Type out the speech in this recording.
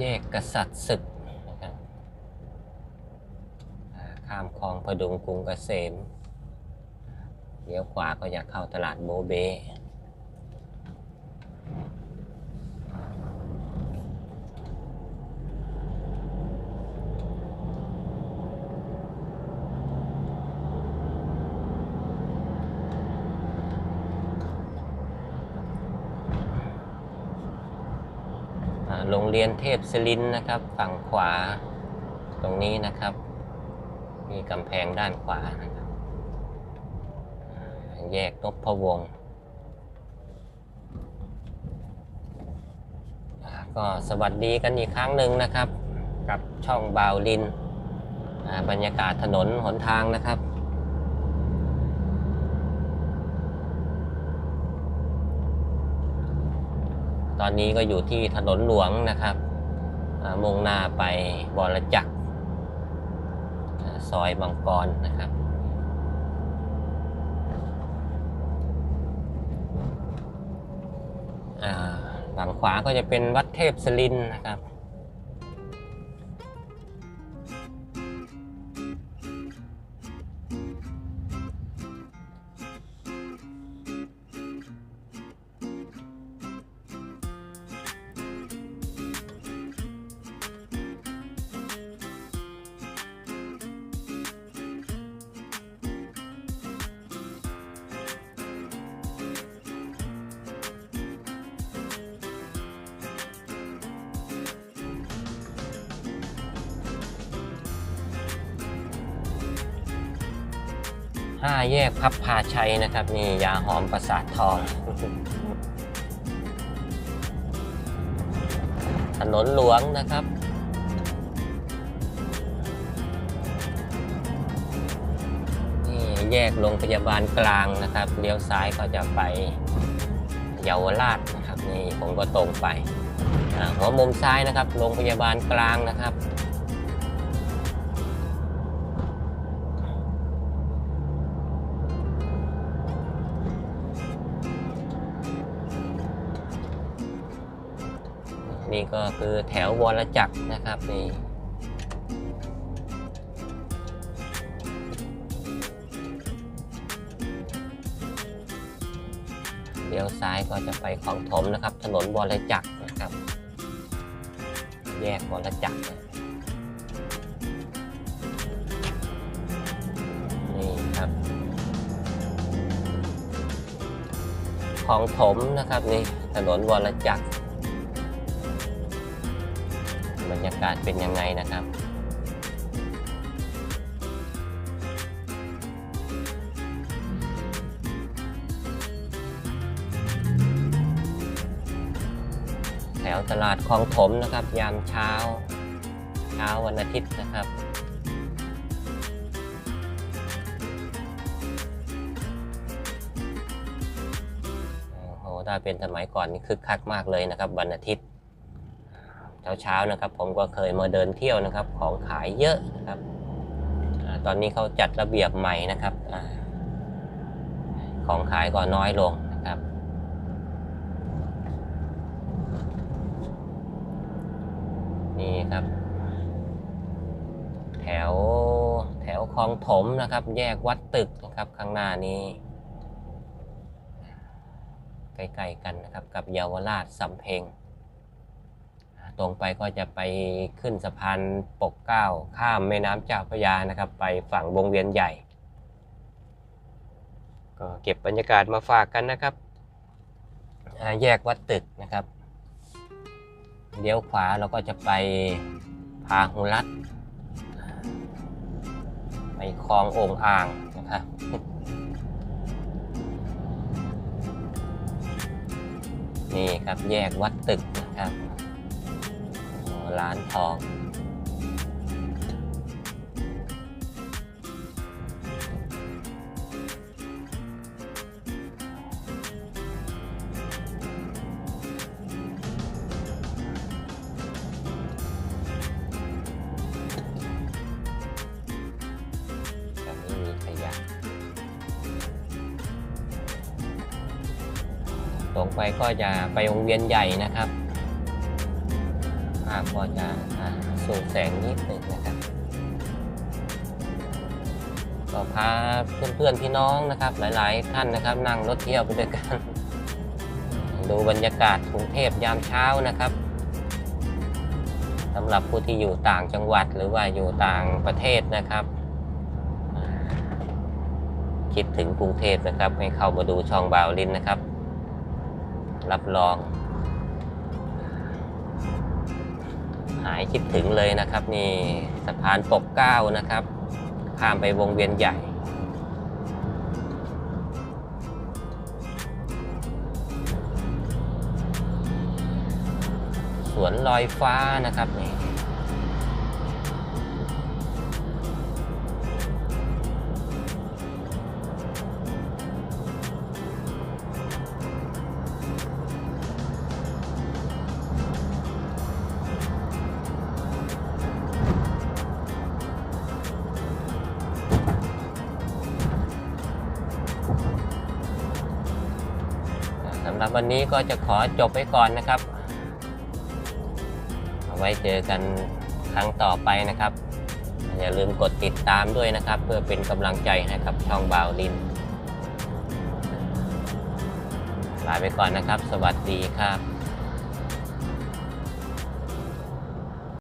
แยกกษัตริย์ศึกนะครับข้ามคลองพดุงกรุงเกษมเลี้ยวขวาก็จะเข้าตลาดโบเบ โรงเรียนเทพศิรินทร์นะครับ ฝั่งขวาตรงนี้นะครับ มีกำแพงด้านขวานะครับอ่าแยกนพวงศ์อ่าก็สวัสดีกันอีกครั้งหนึ่งนะครับ กับช่องบาวลินอ่าบรรยากาศถนนหนทางนะครับ ต อนนี้ก็อยู่ที่ถนนหลวงนะครับมุ่งหน้าไปบรจักรซอยบางกรนะครับ ฝั่งขวาก็จะเป็นวัดเทพศรินนะครับ ห้าแยกพับพาชัยนะครับนี่ยาหอมประสาททองถนนหลวงนะครับนี่แยกโรงพยาบาลกลางนะครับเลี้ยวซ้ายก็จะไปเยาวราชนะครับนี่ผมก็ตรงไปอ่าหัวมุมซ้ายนะครับโรงพยาบาลกลางนะครับ นี่ก็คือแถววรจักรนะครับนี่เลี้ยวซ้ายก็จะไปของถมนะครับ ถนนวรจักรนะครับ แยกวรจักรนี่ครับ ของถมนะครับนี่ถนนวรจักร บรรยากาศเป็นยังไงนะครับ แถวตลาดคลองถมนะครับ ยามเช้า เช้าวันอาทิตย์นะครับโอ้โหถ้าเป็นสมัยก่อนนี่คึกคักมากเลยนะครับวันอาทิตย์ เช้าๆนะครับ ผมก็เคยมาเดินเที่ยวนะครับ ของขายเยอะนะครับอตอนนี้เขาจัดระเบียบใหม่นะครับอของขายก็น้อยลงนะครับ นี่ครับ แถวแถวคลองถมนะครับ แยกวัดตึกนะครับข้างหน้านี้ใกล้ๆกันนะครับกับเยาวราชสำเพ็ง ตรงไปก็จะไปขึ้นสะพานปกเก้าข้ามแม่น้ำเจ้าพระยานะครับ ไปฝั่งวงเวียนใหญ่ ก็เก็บบรรยากาศมาฝากกันนะครับแยกวัดตึกนะครับเลี้ยวขวาเราก็จะไปพาหุรัตไปคลององอ่างนะครับนี่ครับแยกวัดตึกนะครับ ร้านทองแบบนี้มีขยะตรงไปก็จะไปวงเวียนใหญ่นะครับาพพอจะอ่าสูงแสงนิดหนึ่งนะครับก็พาเพื่อนๆพี่น้องนะครับ หลายๆท่านนะครับ นั่งรถเที่ยวไปด้วยกัน ดูบรรยากาศกรุงเทพยามเช้านะครับสำหรับผู้ที่อยู่ต่างจังหวัดหรือว่าอยู่ต่างประเทศนะครับ คิดถึงกรุงเทพนะครับ ให้เข้ามาดูช่องบาวลินนะครับ รับรอง หายคิดถึงเลยนะครับ นี่สะพานปกเก้านะครับ ข้ามไปวงเวียนใหญ่สวนลอยฟ้านะครับนี่ รับวันนี้ก็จะขอจบไว้ก่อนนะครับ เอาไว้เจอกันครั้งต่อไปนะครับ อย่าลืมกดติดตามด้วยนะครับ เพื่อเป็นกำลังใจให้กับช่องบาวลินลาไปก่อนนะครับ สวัสดีครับ